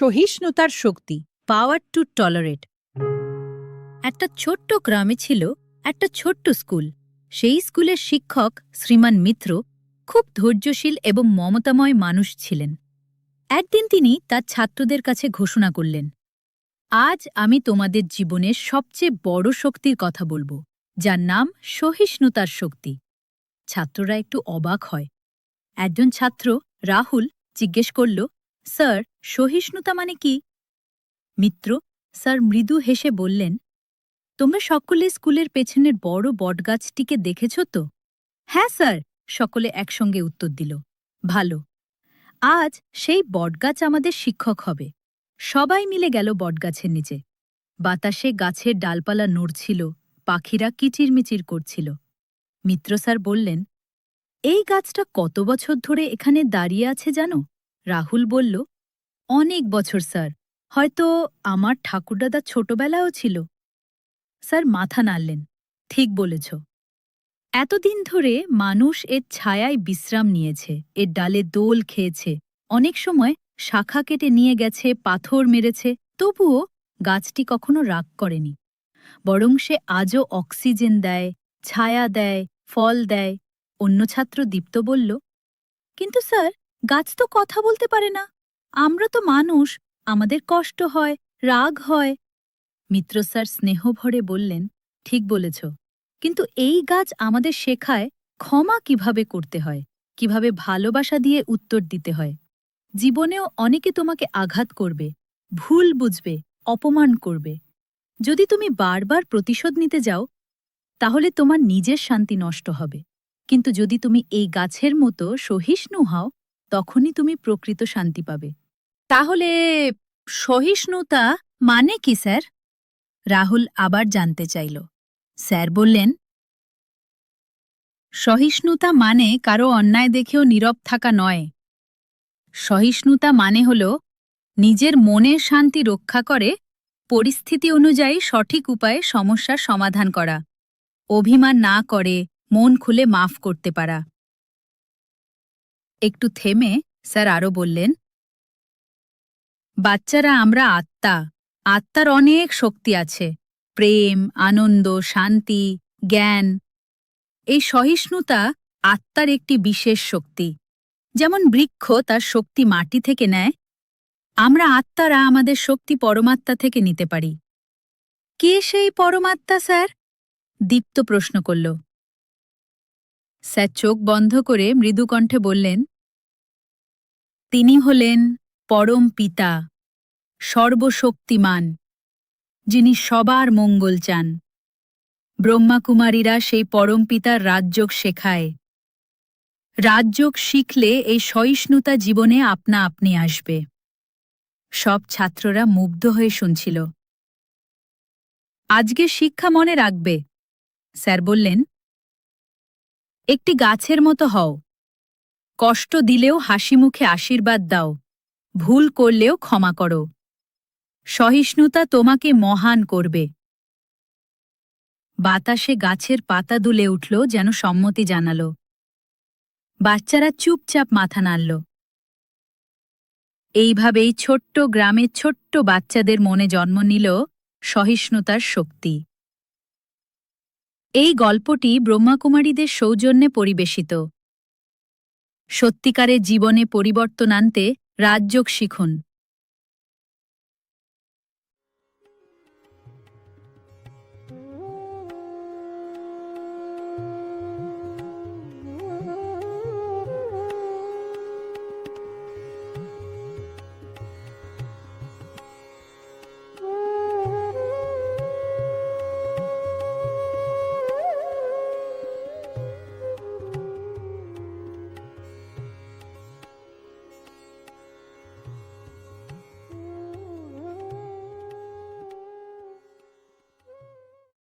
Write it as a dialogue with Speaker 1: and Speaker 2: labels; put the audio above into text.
Speaker 1: সহিষ্ণুতার শক্তি
Speaker 2: পাওয়ার two tolerate একটা ছোট্ট গ্রামে ছিল একটা ছোট্ট স্কুল। সেই স্কুলের শিক্ষক শ্রীমান মিত্র খুব ধৈর্যশীল এবং মমতাময় মানুষ ছিলেন। একদিন তিনি তার ছাত্রদের কাছে ঘোষণা করলেন, আজ আমি তোমাদের জীবনের সবচেয়ে বড় শক্তির কথা বলব, যার নাম সহিষ্ণুতার শক্তি। ছাত্ররা একটু অবাক হয়। একজন ছাত্র রাহুল জিজ্ঞেস করল স্যার, সহিষ্ণুতা মানে কি? মিত্র, স্যার মৃদু হেসে বললেন, তোমরা সকলে স্কুলের পেছনের বড় বটগাছটিকে দেখেছ তো? হ্যাঁ স্যার, সকলে একসঙ্গে উত্তর দিল, ভালো, আজ সেই বটগাছ আমাদের শিক্ষক হবে। সবাই মিলে গেল বটগাছের নিচে। বাতাসে গাছের ডালপালা নড়ছিল, পাখিরা কিচিরমিচির করছিল। মিত্র স্যার বললেন, এই গাছটা কত বছর ধরে এখানে দাঁড়িয়ে আছে জানো? রাহুল বলল, অনেক বছর, স্যার। হয়তো আমার ঠাকুরদাদা ছোটবেলাও ছিল। স্যার মাথা নাড়লেন, ঠিক বলেছ। এতদিন ধরে মানুষ এর ছায়ায় বিশ্রাম নিয়েছে, এর ডালে দোল খেয়েছে, অনেক সময় শাখা কেটে নিয়ে গেছে, পাথর মেরেছে, তবুও গাছটি কখনো রাগ করেনি। বরং সে আজও অক্সিজেন দেয়, ছায়া দেয়, ফল দেয়। অন্য ছাত্র দীপ্ত বলল, কিন্তু স্যার গাছ তো কথা বলতে পারে না। আমরা তো মানুষ, আমাদের কষ্ট হয়, রাগ হয়। মিত্র স্যার স্নেহভরে বললেন, ঠিক বলেছ। কিন্তু এই গাছ আমাদের শেখায় ক্ষমা কীভাবে করতে হয়, কীভাবে ভালোবাসা দিয়ে উত্তর দিতে হয়। জীবনেও অনেকে তোমাকে আঘাত করবে, ভুল বুঝবে, অপমান করবে। যদি তুমি বারবার প্রতিশোধ নিতে যাও, তাহলে তোমার নিজের শান্তি নষ্ট হবে। কিন্তু যদি তুমি এই গাছের মতো সহিষ্ণু হও তখনই তুমি প্রকৃত শান্তি পাবে। তাহলে সহিষ্ণুতা মানে কি, স্যার? রাহুল আবার জানতে চাইল। স্যার বললেন, সহিষ্ণুতা মানে কারও অন্যায় দেখেও নীরব থাকা নয়। সহিষ্ণুতা মানে হল নিজের মনের শান্তি রক্ষা করে পরিস্থিতি অনুযায়ী সঠিক উপায়ে সমস্যার সমাধান করা, অভিমান না করে মন খুলে মাফ করতে পারা। একটু থেমে স্যার আরও বললেন, বাচ্চারা, আমরা আত্মা। আত্মার অনেক শক্তি আছে। প্রেম, আনন্দ, শান্তি, জ্ঞান। এই সহিষ্ণুতা আত্মার একটি বিশেষ শক্তি। যেমন বৃক্ষ তার শক্তি মাটি থেকে নেয়, আমরা আত্মারা আমাদের শক্তি পরমাত্মা থেকে নিতে পারি। কে সেই পরমাত্মা, স্যার? দীপ্ত প্রশ্ন করল। স্যার চোখ বন্ধ করে মৃদুকণ্ঠে বললেন, তিনি হলেন পরম পিতা, সর্বশক্তিমান, যিনি সবার মঙ্গল চান। ব্রহ্মাকুমারীরা সেই পরম পিতার রাজযোগ শেখায়। রাজযোগ শিখলে এই সহিষ্ণুতা জীবনে আপনা আপনি আসবে। সব ছাত্ররা মুগ্ধ হয়ে শুনছিল। আজকে শিক্ষা মনে রাখবে, স্যার বললেন একটি গাছের মতো হও। কষ্ট দিলেও হাসি মুখে আশীর্বাদ দাও। ভুল করলেও ক্ষমা করো। সহিষ্ণুতা তোমাকে মহান করবে। বাতাসে গাছের পাতা দুলে উঠল যেন সম্মতি জানাল। বাচ্চারা চুপচাপ মাথা নাড়ল। এইভাবেই ছোট্ট গ্রামের ছোট্ট বাচ্চাদের মনে জন্ম নিল সহিষ্ণুতার শক্তি। এই গল্পটি ব্রহ্মাকুমারীদের সৌজন্যে পরিবেশিত। সত্যিকারের জীবনে পরিবর্তন আনতে রাজযোগ শিখুন।